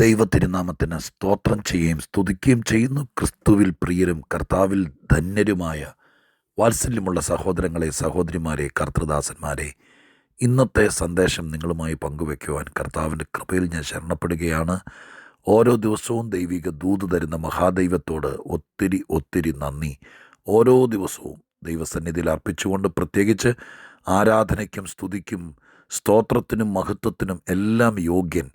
ദൈവത്തിരുനാമത്തിന് സ്തോത്രം ചെയ്യുകയും സ്തുതിക്കുകയും ചെയ്യുന്നു. ക്രിസ്തുവിൽ പ്രിയരും കർത്താവിൽ ധന്യരുമായ വാത്സല്യമുള്ള സഹോദരങ്ങളെ സഹോദരിമാരെ കർത്തൃദാസന്മാരെ ഇന്നത്തെ സന്ദേശം നിങ്ങളുമായി പങ്കുവയ്ക്കുവാൻ കർത്താവിന്റെ കൃപയിൽ ഞാൻ ശരണപ്പെടുകയാണ്. ഓരോ ദിവസവും ദൈവിക ദൂത് തരുന്ന മഹാദൈവത്തോട് ഒത്തിരി ഒത്തിരി നന്ദി. ഓരോ ദിവസവും ദൈവസന്നിധിയിൽ അർപ്പിച്ചുകൊണ്ട് പ്രത്യേകിച്ച് ആരാധനയ്ക്കും സ്തുതിക്കും സ്തോത്രത്തിനും മഹത്വത്തിനും എല്ലാം യോഗ്യൻ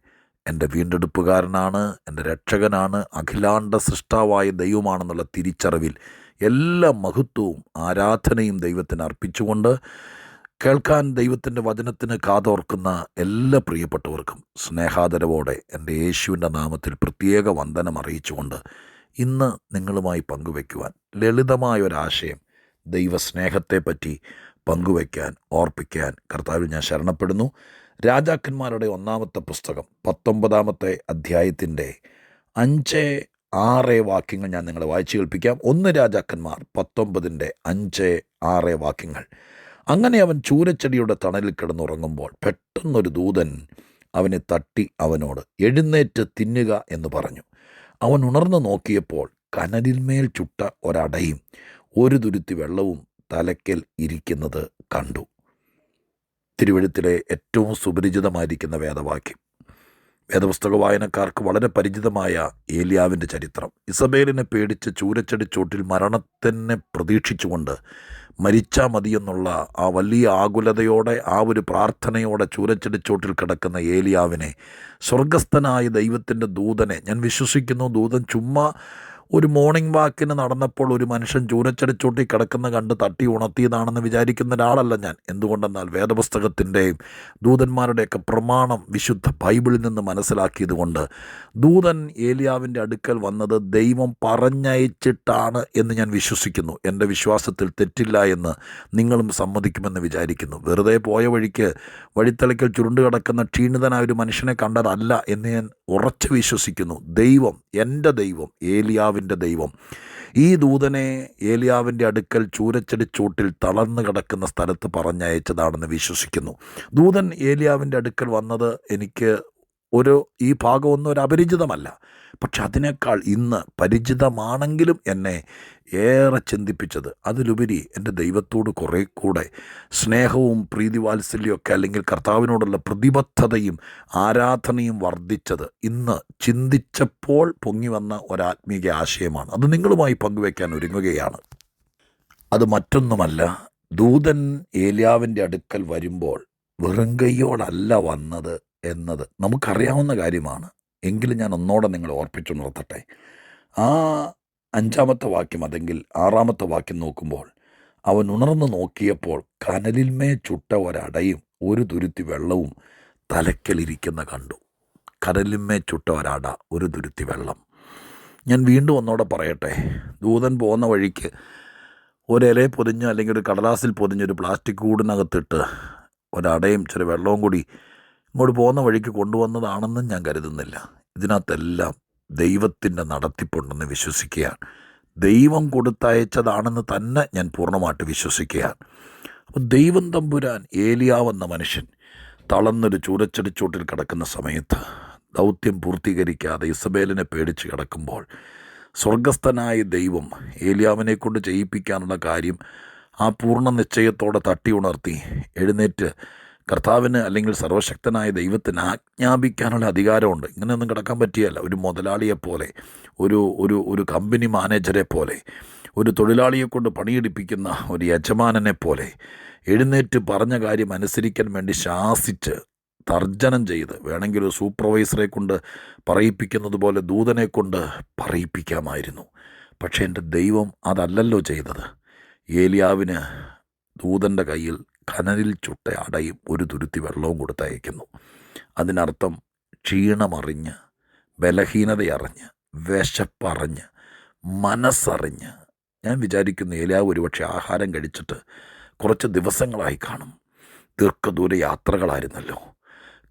എന്റെ വീണ്ടെടുപ്പുകാരനാണ് എന്റെ രക്ഷകനാണ് അഖിലാണ്ട സൃഷ്ടാവായ ദൈവമാണെന്നുള്ള തിരിച്ചറിവിൽ എല്ലാ മഹത്വവും ആരാധനയും ദൈവത്തിന് അർപ്പിച്ചുകൊണ്ട് കേൾക്കാൻ ദൈവത്തിന്റെ വചനത്തിന് കാതോർക്കുന്ന എല്ലാ പ്രിയപ്പെട്ടവർക്കും സ്നേഹാദരവോടെ എന്റെ യേശുവിന്റെ നാമത്തിൽ പ്രത്യേക വന്ദനം അറിയിച്ചുകൊണ്ട് ഇന്ന് നിങ്ങളുമായി പങ്കുവയ്ക്കുവാൻ ലളിതമായ ഒരാശയം ദൈവസ്നേഹത്തെപ്പറ്റി പങ്കുവയ്ക്കാൻ ഓർപ്പിക്കാൻ കർത്താവിൽ ഞാൻ ശരണപ്പെടുന്നു. രാജാക്കന്മാരുടെ ഒന്നാമത്തെ പുസ്തകം പത്തൊമ്പതാമത്തെ അധ്യായത്തിന്റെ അഞ്ച് ആറ് വാക്യങ്ങൾ ഞാൻ നിങ്ങളെ വായിച്ചു കേൾപ്പിക്കാം. ഒന്ന് രാജാക്കന്മാർ പത്തൊമ്പതിന്റെ അഞ്ച് ആറ് വാക്യങ്ങൾ. അങ്ങനെ അവൻ ചൂരച്ചെടിയുടെ തണലിൽ കിടന്നുറങ്ങുമ്പോൾ പെട്ടെന്നൊരു ദൂതൻ അവനെ തട്ടി അവനോട് എഴുന്നേറ്റ് തിന്നുക എന്ന് പറഞ്ഞു. അവൻ ഉണർന്നു നോക്കിയപ്പോൾ കനലിന്മേൽ ചുട്ട ഒരടയും ഒരു തുരുത്തി വെള്ളവും തലക്കൽ ഇരിക്കുന്നത് കണ്ടു. തിരുവഴുത്തിലെ ഏറ്റവും സുപരിചിതമായിരിക്കുന്ന വേദവാക്യം. വേദപുസ്തക വായനക്കാർക്ക് വളരെ പരിചിതമായ ഏലിയാവിന്റെ ചരിത്രം. ഇസബേലിനെ പേടിച്ച് ചൂരച്ചടി ചോട്ടിൽ മരണത്തിനെ പ്രതീക്ഷിച്ചുകൊണ്ട് മരിച്ചാൽ മതിയെന്നുള്ള ആ വലിയ ആകുലതയോടെ ആ ഒരു പ്രാർത്ഥനയോടെ ചൂരച്ചടി ചോട്ടിൽ കിടക്കുന്ന ഏലിയാവിനെ സ്വർഗസ്ഥനായ ദൈവത്തിന്റെ ദൂതനെ ഞാൻ വിശ്വസിക്കുന്നു ദൂതൻ ചുമ്മാ ഒരു മോർണിംഗ് വാക്കിന് നടന്നപ്പോൾ ഒരു മനുഷ്യൻ ചൂരച്ചടിച്ചൂട്ടി കിടക്കുന്ന കണ്ട് തട്ടി ഉണർത്തിയതാണെന്ന് വിചാരിക്കുന്ന ഒരാളല്ല ഞാൻ. എന്തുകൊണ്ടെന്നാൽ വേദപുസ്തകത്തിന്റെയും ദൂതന്മാരുടെയൊക്കെ പ്രമാണം വിശുദ്ധ ബൈബിളിൽ നിന്ന് മനസ്സിലാക്കിയതുകൊണ്ട് ദൂതൻ ഏലിയാവിന്റെ അടുക്കൽ വന്നത് ദൈവം പറഞ്ഞയച്ചിട്ടാണ് എന്ന് ഞാൻ വിശ്വസിക്കുന്നു. എന്റെ വിശ്വാസത്തിൽ തെറ്റില്ല എന്ന് നിങ്ങളും സമ്മതിക്കുമെന്ന് വിചാരിക്കുന്നു. വെറുതെ പോയ വഴിക്ക് വഴിത്തലയ്ക്കൽ ചുരുണ്ടുകിടക്കുന്ന ക്ഷീണിതനായ ഒരു മനുഷ്യനെ കണ്ടതല്ല എന്ന് ഞാൻ ഉറച്ചു വിശ്വസിക്കുന്നു. ദൈവം എന്റെ ദൈവം ഏലിയാവിന്റെ ദൈവം. ഈ ദൂതനെ ഏലിയാവിന്റെ അടുക്കൽ ചൂരച്ചെടി ചൂട്ടിൽ തളർന്നു കിടക്കുന്ന സ്ഥലത്ത് പറഞ്ഞയച്ചതാണെന്ന് വിശ്വസിക്കുന്നു. ദൂതൻ ഏലിയാവിന്റെ അടുക്കൽ വന്നത് എനിക്ക് ഒരു ഈ ഭാഗമൊന്നും ഒരു അപരിചിതമല്ല. പക്ഷെ അതിനേക്കാൾ ഇന്ന് പരിചിതമാണെങ്കിലും എന്നെ ഏറെ ചിന്തിപ്പിച്ചത്. അതിലുപരി എന്റെ ദൈവത്തോട് കുറേ കൂടെ സ്നേഹവും പ്രീതിവാത്സല്യമൊക്കെ അല്ലെങ്കിൽ കർത്താവിനോടുള്ള പ്രതിബദ്ധതയും ആരാധനയും വർദ്ധിച്ചത് ഇന്ന് ചിന്തിച്ചപ്പോൾ പൊങ്ങി വന്ന ഒരാത്മീക ആശയമാണ്. അത് നിങ്ങളുമായി പങ്കുവയ്ക്കാൻ ഒരുങ്ങുകയാണ്. അത് മറ്റൊന്നുമല്ല ദൂതൻ ഏലിയാവിന്റെ അടുക്കൽ വരുമ്പോൾ വെറും കൈയോടല്ല വന്നത് എന്നത് നമുക്കറിയാവുന്ന കാര്യമാണ്. എങ്കിലും ഞാൻ ഒന്നോടെ നിങ്ങളെ ഓർപ്പിച്ചുണർത്തട്ടെ ആ അഞ്ചാമത്തെ വാക്യം അതെങ്കിൽ ആറാമത്തെ വാക്യം നോക്കുമ്പോൾ അവൻ ഉണർന്നു നോക്കിയപ്പോൾ കനലിന്മേ ചുട്ട ഒരടയും ഒരു തുരുത്തി വെള്ളവും തലക്കലിരിക്കുന്ന കണ്ടു. കനലിന്മേ ചുട്ട ഒരട ഒരു തുരുത്തി വെള്ളം. ഞാൻ വീണ്ടും ഒന്നോടെ പറയട്ടെ ദൂതൻ പോകുന്ന വഴിക്ക് ഒരിലയെ പൊതിഞ്ഞ് അല്ലെങ്കിൽ ഒരു കടലാസിൽ പൊതിഞ്ഞ് ഒരു പ്ലാസ്റ്റിക് കൂടിനകത്തിട്ട് ഒരടയും ചെറിയ വെള്ളവും കൂടി ഇങ്ങോട്ട് പോകുന്ന വഴിക്ക് കൊണ്ടുവന്നതാണെന്നും ഞാൻ കരുതുന്നില്ല. ഇതിനകത്തെല്ലാം ദൈവത്തിന്റെ നടത്തിപ്പുണ്ടെന്ന് വിശ്വസിക്കുകയാണ്. ദൈവം കൊടുത്തയച്ചതാണെന്ന് തന്നെ ഞാൻ പൂർണമായിട്ട് വിശ്വസിക്കുകയാണ്. അപ്പോൾ ദൈവം തമ്പുരാൻ ഏലിയാവെന്ന മനുഷ്യൻ തളർന്നൊരു ചൂരച്ചടിച്ചോട്ടിൽ കിടക്കുന്ന സമയത്ത് ദൗത്യം പൂർത്തീകരിക്കാതെ ഇസബേലിനെ പേടിച്ച് കിടക്കുമ്പോൾ സ്വർഗസ്ഥനായ ദൈവം ഏലിയാവിനെ കൊണ്ട് ചെയ്യിപ്പിക്കാനുള്ള കാര്യം ആ പൂർണ നിശ്ചയത്തോടെ തട്ടി ഉണർത്തി എഴുന്നേറ്റ് കർത്താവിന് അല്ലെങ്കിൽ സർവശക്തനായ ദൈവത്തിന് ആജ്ഞാപിക്കാനുള്ള അധികാരമുണ്ട്. ഇങ്ങനെയൊന്നും കിടക്കാൻ പറ്റിയല്ല. ഒരു മുതലാളിയെപ്പോലെ ഒരു ഒരു ഒരു കമ്പനി മാനേജരെ പോലെ ഒരു തൊഴിലാളിയെ കൊണ്ട് പണിയെടുപ്പിക്കുന്ന ഒരു യജമാനനെ പോലെ എഴുന്നേറ്റ് പറഞ്ഞ കാര്യം അനുസരിക്കാൻ വേണ്ടി ശാസിച്ച് തർജനം ചെയ്ത് വേണമെങ്കിൽ ഒരു സൂപ്പർവൈസറെ കൊണ്ട് പറയിപ്പിക്കുന്നത് പോലെ ദൂതനെ കൊണ്ട് പറയിപ്പിക്കാമായിരുന്നു. പക്ഷേ എന്റെ ദൈവം അതല്ലല്ലോ ചെയ്തത്. ഏലിയാവിന് ദൂതന്റെ കയ്യിൽ കനലിൽ ചുട്ട അടയും ഒരു തുരുത്തി വെള്ളവും കൊടുത്തയക്കുന്നു. അതിനർത്ഥം ക്ഷീണമറിഞ്ഞ് ബലഹീനതയറിഞ്ഞ് വിശപ്പറിഞ്ഞ് മനസ്സറിഞ്ഞ്. ഞാൻ വിചാരിക്കുന്നു ഏലാവ് ഒരുപക്ഷെ ആഹാരം കഴിച്ചിട്ട് കുറച്ച് ദിവസങ്ങളായി കാണും. ദീർഘദൂര യാത്രകളായിരുന്നല്ലോ.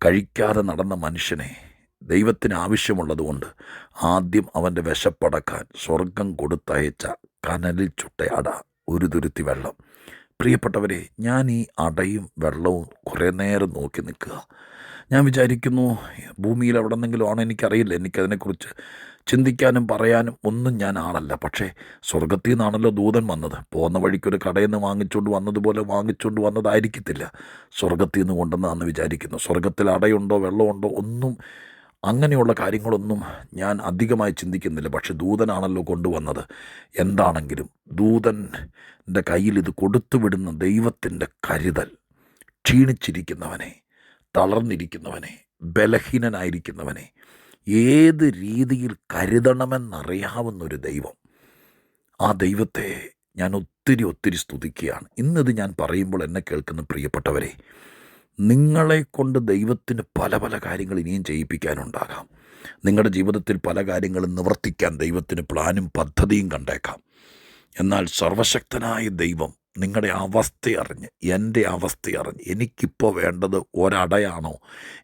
കഴിക്കാതെ നടന്ന മനുഷ്യനെ ദൈവത്തിന് ആവശ്യമുള്ളതുകൊണ്ട് ആദ്യം അവന്റെ വിശപ്പടക്കാൻ സ്വർഗം കൊടുത്തയച്ച കനലിൽ ചുട്ടയാട ഒരു തുരുത്തി വെള്ളം. പ്രിയപ്പെട്ടവരെ ഞാൻ ഈ അടയും വെള്ളവും കുറേ നേരം നോക്കി നിൽക്കുക. ഞാൻ വിചാരിക്കുന്നു ഭൂമിയിൽ എവിടെ നിന്നെങ്കിലും ആണോ എനിക്കറിയില്ല. എനിക്കതിനെക്കുറിച്ച് ചിന്തിക്കാനും പറയാനും ഒന്നും ഞാൻ ആളല്ല. പക്ഷേ സ്വർഗത്തിൽ നിന്നാണല്ലോ ദൂതൻ വന്നത്. പോകുന്ന വഴിക്കൊരു കടയിൽ നിന്ന് വാങ്ങിച്ചുകൊണ്ട് വന്നതുപോലെ വാങ്ങിച്ചുകൊണ്ട് വന്നതായിരിക്കത്തില്ല സ്വർഗത്തിൽ നിന്ന് കൊണ്ടുവന്നതാണെന്ന് വിചാരിക്കുന്നു. സ്വർഗത്തിൽ അടയുണ്ടോ വെള്ളമുണ്ടോ ഒന്നും അങ്ങനെയുള്ള കാര്യങ്ങളൊന്നും ഞാൻ അധികമായി ചിന്തിക്കുന്നില്ല. പക്ഷെ ദൂതനാണല്ലോ കൊണ്ടുവന്നത്. എന്താണെങ്കിലും ദൂതന്റെ കയ്യിൽ ഇത് കൊടുത്തുവിടുന്ന ദൈവത്തിന്റെ കരുതൽ. ക്ഷീണിച്ചിരിക്കുന്നവനെ തളർന്നിരിക്കുന്നവനെ ബലഹീനനായിരിക്കുന്നവനെ ഏത് രീതിയിൽ കരുതണമെന്നറിയാവുന്നൊരു ദൈവം. ആ ദൈവത്തെ ഞാൻ ഒത്തിരി ഒത്തിരി സ്തുതിക്കുകയാണ്. ഇന്നത് ഞാൻ പറയുമ്പോൾ എന്നെ കേൾക്കുന്ന പ്രിയപ്പെട്ടവരെ നിങ്ങളെ കൊണ്ട് ദൈവത്തിന് പല പല കാര്യങ്ങൾ ഇനിയും ചെയ്യിപ്പിക്കാനുണ്ടാകാം. നിങ്ങളുടെ ജീവിതത്തിൽ പല കാര്യങ്ങളും നിവർത്തിക്കാൻ ദൈവത്തിന് പ്ലാനും പദ്ധതിയും കണ്ടേക്കാം. എന്നാൽ സർവശക്തനായ ദൈവം നിങ്ങളുടെ അവസ്ഥ അറിഞ്ഞ് എന്റെ അവസ്ഥ അറിഞ്ഞ് എനിക്കിപ്പോൾ വേണ്ടത് ഒരടയാണോ?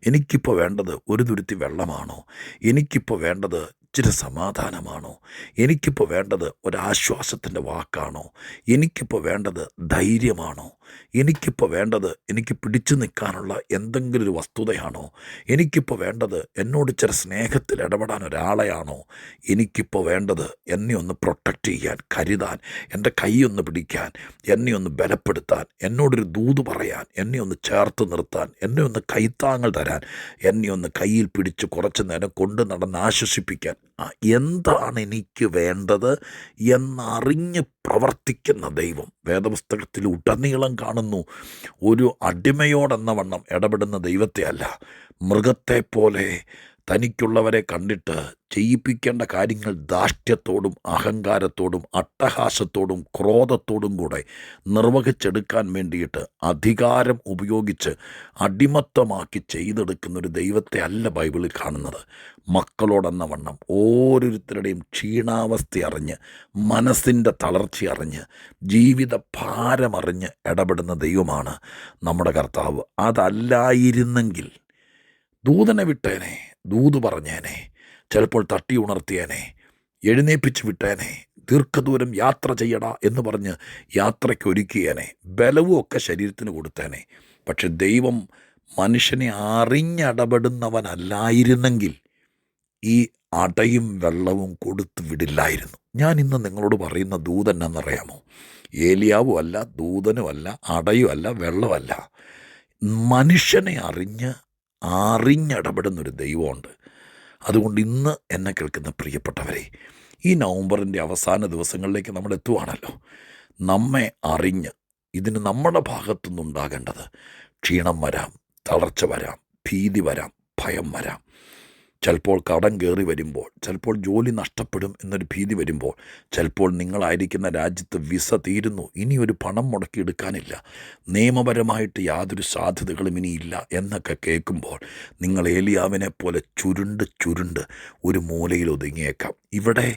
എനിക്കിപ്പോൾ വേണ്ടത് ഒരു തുരുത്തി വെള്ളമാണോ? എനിക്കിപ്പോൾ വേണ്ടത് ഇച്ചിരി സമാധാനമാണോ? എനിക്കിപ്പോൾ വേണ്ടത് ഒരാശ്വാസത്തിന്റെ വാക്കാണോ? എനിക്കിപ്പോൾ വേണ്ടത് ധൈര്യമാണോ? എനിക്കിപ്പോൾ വേണ്ടത് എനിക്ക് പിടിച്ചു നിൽക്കാനുള്ള എന്തെങ്കിലും ഒരു വസ്തുതയാണോ? എനിക്കിപ്പോൾ വേണ്ടത് എന്നോട് ചില സ്നേഹത്തിൽ ഇടപെടാൻ ഒരാളെയാണോ? എനിക്കിപ്പോൾ വേണ്ടത് എന്നെ ഒന്ന് പ്രൊട്ടക്റ്റ് ചെയ്യാൻ കരുതാൻ എന്റെ കൈയൊന്ന് പിടിക്കാൻ എന്നെ ഒന്ന് ബലപ്പെടുത്താൻ എന്നോടൊരു ദൂത് പറയാൻ എന്നെ ഒന്ന് ചേർത്ത് നിർത്താൻ എന്നെ ഒന്ന് കൈത്താങ്ങൾ തരാൻ എന്നെ ഒന്ന് കയ്യിൽ പിടിച്ച് കുറച്ച് നേരം കൊണ്ട് നടന്ന് ആശ്വസിപ്പിക്കാൻ എന്താണ് എനിക്ക് വേണ്ടത് എന്നറിഞ്ഞ് പ്രവർത്തിക്കുന്ന ദൈവം. വേദപുസ്തകത്തിൽ ഉടനീളം കാണുന്നു. ഒരു അടിമയോടെന്ന വണ്ണം ഇടപെടുന്ന ദൈവത്തെ അല്ല മൃഗത്തെ പോലെ തനിക്കുള്ളവരെ കണ്ടിട്ട് ചെയ്യിപ്പിക്കേണ്ട കാര്യങ്ങൾ ധാഷ്ട്യത്തോടും അഹങ്കാരത്തോടും അട്ടഹാസത്തോടും ക്രോധത്തോടും കൂടെ നിർവഹിച്ചെടുക്കാൻ വേണ്ടിയിട്ട് അധികാരം ഉപയോഗിച്ച് അടിമത്തമാക്കി ചെയ്തെടുക്കുന്ന ഒരു ദൈവത്തെ അല്ല ബൈബിളിൽ കാണുന്നത്. മക്കളോടെന്ന വണ്ണം ഓരോരുത്തരുടെയും ക്ഷീണാവസ്ഥ അറിഞ്ഞ് മനസ്സിന്റെ തളർച്ച അറിഞ്ഞ് ജീവിത ഭാരമറിഞ്ഞ് ഇടപെടുന്ന ദൈവമാണ് നമ്മുടെ കർത്താവ്. അതല്ലായിരുന്നെങ്കിൽ ദൂതനെ വിട്ടേനെ ദൂത് പറഞ്ഞേനെ ചിലപ്പോൾ തട്ടി ഉണർത്തിയേനെ എഴുന്നേപ്പിച്ച് വിട്ടേനെ ദീർഘദൂരം യാത്ര ചെയ്യടാ എന്ന് പറഞ്ഞ് യാത്രയ്ക്ക് ഒരുക്കിയേനെ ബലവും ഒക്കെ ശരീരത്തിന് കൊടുത്തേനെ. പക്ഷെ ദൈവം മനുഷ്യനെ അറിഞ്ഞിടപെടുന്നവനല്ലായിരുന്നെങ്കിൽ ഈ അടയും വെള്ളവും കൊടുത്തു വിടില്ലായിരുന്നു. ഞാൻ ഇന്ന് നിങ്ങളോട് പറയുന്ന ദൂതൻ എന്നറിയാമോ ഏലിയാവും അല്ല ദൂതനുമല്ല അടയുമല്ല വെള്ളമല്ല മനുഷ്യനെ അറിഞ്ഞ് അറിഞ്ഞിടപെടുന്നൊരു ദൈവമുണ്ട്. അതുകൊണ്ട് ഇന്ന് എന്നെ കേൾക്കുന്ന പ്രിയപ്പെട്ടവരെ ഈ നവംബറിന്റെ അവസാന ദിവസങ്ങളിലേക്ക് നമ്മൾ എത്തുവാണല്ലോ. നമ്മെ അറിഞ്ഞ് ഇതിന് നമ്മുടെ ഭാഗത്തുനിന്നുണ്ടാകേണ്ടത് ക്ഷീണം വരാം തളർച്ച വരാം ഭീതി വരാം ഭയം വരാം. ചിലപ്പോൾ കടം കയറി വരുമ്പോൾ ചിലപ്പോൾ ജോലി നഷ്ടപ്പെടും എന്നൊരു ഭീതി വരുമ്പോൾ ചിലപ്പോൾ നിങ്ങളായിരിക്കുന്ന രാജ്യത്ത് വിസ തീരുന്നു ഇനി ഒരു പണം മുടക്കി എടുക്കാനില്ല നിയമപരമായിട്ട് യാതൊരു സാധ്യതകളും ഇനിയില്ല എന്നൊക്കെ കേൾക്കുമ്പോൾ നിങ്ങൾ ഏലിയാവിനെ പോലെ ചുരുണ്ട് ചുരുണ്ട് ഒരു മൂലയിൽ ഒതുങ്ങിയേക്കാം. ഇവിടെ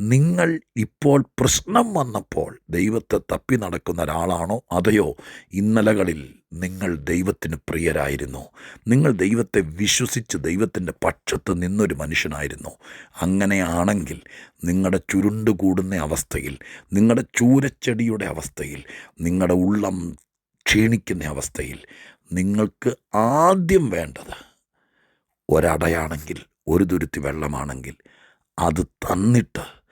നിങ്ങൾ ഇപ്പോൾ പ്രശ്നം വന്നപ്പോൾ ദൈവത്തെ തപ്പി നടക്കുന്ന ഒരാളാണോ? അതെയോ? ഇന്നലകളിൽ നിങ്ങൾ ദൈവത്തിന് പ്രിയരായിരുന്നു. നിങ്ങൾ ദൈവത്തെ വിശ്വസിച്ച് ദൈവത്തിന്റെ പക്ഷത്ത് നിന്നൊരു മനുഷ്യനായിരുന്നു. അങ്ങനെയാണെങ്കിൽ നിങ്ങളുടെ ചുരുണ്ട് കൂടുന്ന അവസ്ഥയിൽ നിങ്ങളുടെ ചൂരച്ചെടിയുടെ അവസ്ഥയിൽ നിങ്ങളുടെ ഉള്ളം ക്ഷീണിക്കുന്ന അവസ്ഥയിൽ നിങ്ങൾക്ക് ആദ്യം വേണ്ടത് ഒരടയാണെങ്കിൽ ഒരു തുരുത്തി വെള്ളമാണെങ്കിൽ അത് തന്നിട്ട്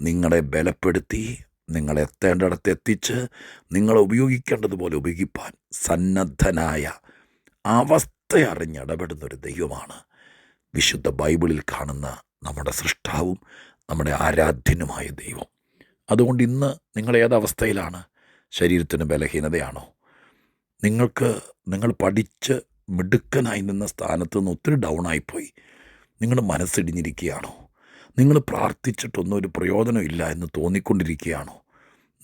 നിങ്ങളെ ബലപ്പെടുത്തി നിങ്ങൾ എത്തേണ്ടിടത്ത് എത്തിച്ച് നിങ്ങളെ ഉപയോഗിക്കേണ്ടതുപോലെ ഉപയോഗിപ്പാൻ സന്നദ്ധനായ അവസ്ഥ അറിഞ്ഞിടപെടുന്നൊരു ദൈവമാണ്. വിശുദ്ധ ബൈബിളിൽ കാണുന്ന നമ്മുടെ സൃഷ്ടാവും നമ്മുടെ ആരാധ്യനുമായ ദൈവം. അതുകൊണ്ട് ഇന്ന് നിങ്ങൾ ഏതവസ്ഥയിലാണ് ശരീരത്തിന് ബലഹീനതയാണോ? നിങ്ങൾക്ക് നിങ്ങൾ പഠിച്ച് മിടുക്കനായി നിന്ന സ്ഥാനത്ത് നിന്ന് ഒത്തിരി ഡൗൺ ആയിപ്പോയി നിങ്ങൾ മനസ്സിടിഞ്ഞിരിക്കുകയാണോ നിങ്ങൾ പ്രാർത്ഥിച്ചിട്ടൊന്നും ഒരു പ്രയോജനമില്ല എന്ന് തോന്നിക്കൊണ്ടിരിക്കുകയാണോ?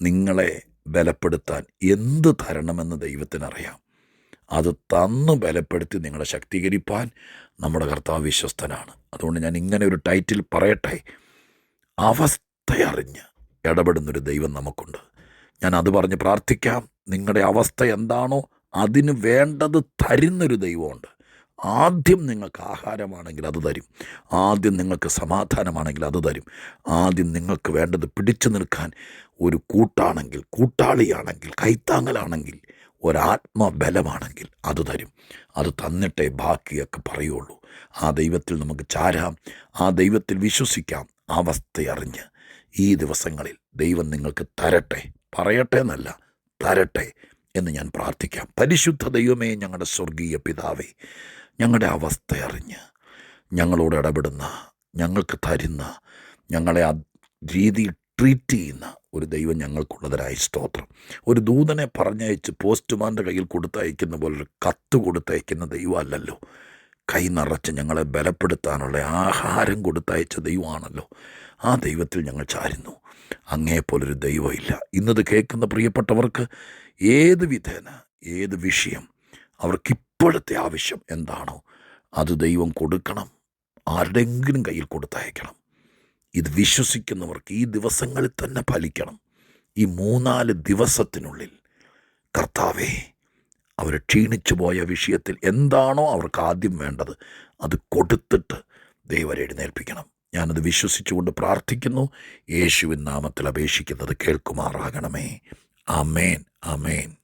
നിങ്ങളെ ബലപ്പെടുത്താൻ എന്ത് തരണമെന്ന് ദൈവത്തിനറിയാം. അത് തന്ന് ബലപ്പെടുത്തി നിങ്ങളെ ശക്തീകരിപ്പാൻ നമ്മുടെ കർത്താവ് വിശ്വസ്തനാണ്. അതുകൊണ്ട് ഞാൻ ഇങ്ങനെ ഒരു ടൈറ്റിൽ പറയട്ടെ. അവസ്ഥയറിഞ്ഞ് ഇടപെടുന്നൊരു ദൈവം നമുക്കുണ്ട്. ഞാൻ അത് പറഞ്ഞ് പ്രാർത്ഥിക്കാം. നിങ്ങളുടെ അവസ്ഥ എന്താണോ അതിന് വേണ്ടത് തരുന്നൊരു ദൈവമുണ്ട്. ആദ്യം നിങ്ങൾക്ക് ആഹാരമാണെങ്കിൽ അത് തരും. ആദ്യം നിങ്ങൾക്ക് സമാധാനമാണെങ്കിൽ അത് തരും. ആദ്യം നിങ്ങൾക്ക് വേണ്ടത് പിടിച്ചു നിൽക്കാൻ ഒരു കൂട്ടാണെങ്കിൽ കൂട്ടാളിയാണെങ്കിൽ കൈത്താങ്ങലാണെങ്കിൽ ഒരാത്മബലമാണെങ്കിൽ അത് തരും. അത് തന്നിട്ടേ ബാക്കിയൊക്കെ പറയുള്ളൂ. ആ ദൈവത്തിൽ നമുക്ക് ചാരാം. ആ ദൈവത്തിൽ വിശ്വസിക്കാം. അവസ്ഥയറിഞ്ഞ് ഈ ദിവസങ്ങളിൽ ദൈവം നിങ്ങൾക്ക് തരട്ടെ. പറയട്ടെ എന്നല്ല തരട്ടെ എന്ന് ഞാൻ പ്രാർത്ഥിക്കാം. പരിശുദ്ധ ദൈവമേ ഞങ്ങളുടെ സ്വർഗീയ പിതാവേ ഞങ്ങളുടെ അവസ്ഥ അറിഞ്ഞ് ഞങ്ങളോട് ഇടപെടുന്ന ഞങ്ങൾക്ക് തരുന്ന ഞങ്ങളെ ആ രീതിയിൽ ട്രീറ്റ് ചെയ്യുന്ന ഒരു ദൈവം ഞങ്ങൾക്കുള്ളതിനായി സ്തോത്രം. ഒരു ദൂതനെ പറഞ്ഞയച്ച് പോസ്റ്റ്മാന്റെ കയ്യിൽ കൊടുത്തയക്കുന്ന പോലൊരു കത്ത് കൊടുത്തയക്കുന്ന ദൈവമല്ലല്ലോ. കൈ നിറച്ച് ഞങ്ങളെ ബലപ്പെടുത്താനുള്ള ആഹാരം കൊടുത്തയച്ച ദൈവമാണല്ലോ. ആ ദൈവത്തിൽ ഞങ്ങൾ ചാരുന്നു. അങ്ങേപ്പോലൊരു ദൈവമില്ല. ഇന്നത് കേൾക്കുന്ന പ്രിയപ്പെട്ടവർക്ക് ഏത് വിധേന ഏത് വിഷയം അവർക്കിപ്പോഴത്തെ ആവശ്യം എന്താണോ അത് ദൈവം കൊടുക്കണം. ആരുടെയെങ്കിലും കയ്യിൽ കൊടുത്തയക്കണം. ഇത് വിശ്വസിക്കുന്നവർക്ക് ഈ ദിവസങ്ങളിൽ തന്നെ ഫലിക്കണം. ഈ മൂന്നാൽ ദിവസത്തിനുള്ളിൽ കർത്താവേ അവർ ക്ഷീണിച്ചു പോയ വിഷയത്തിൽ എന്താണോ അവർക്ക് ആദ്യം വേണ്ടത് അത് കൊടുത്തിട്ട് ദൈവരെ എഴുന്നേൽപ്പിക്കണം. ഞാനത് വിശ്വസിച്ചുകൊണ്ട് പ്രാർത്ഥിക്കുന്നു. യേശുവിൻ നാമത്തിൽ അപേക്ഷിക്കുന്നത് കേൾക്കുമാറാകണമേ. അമേൻ അമേൻ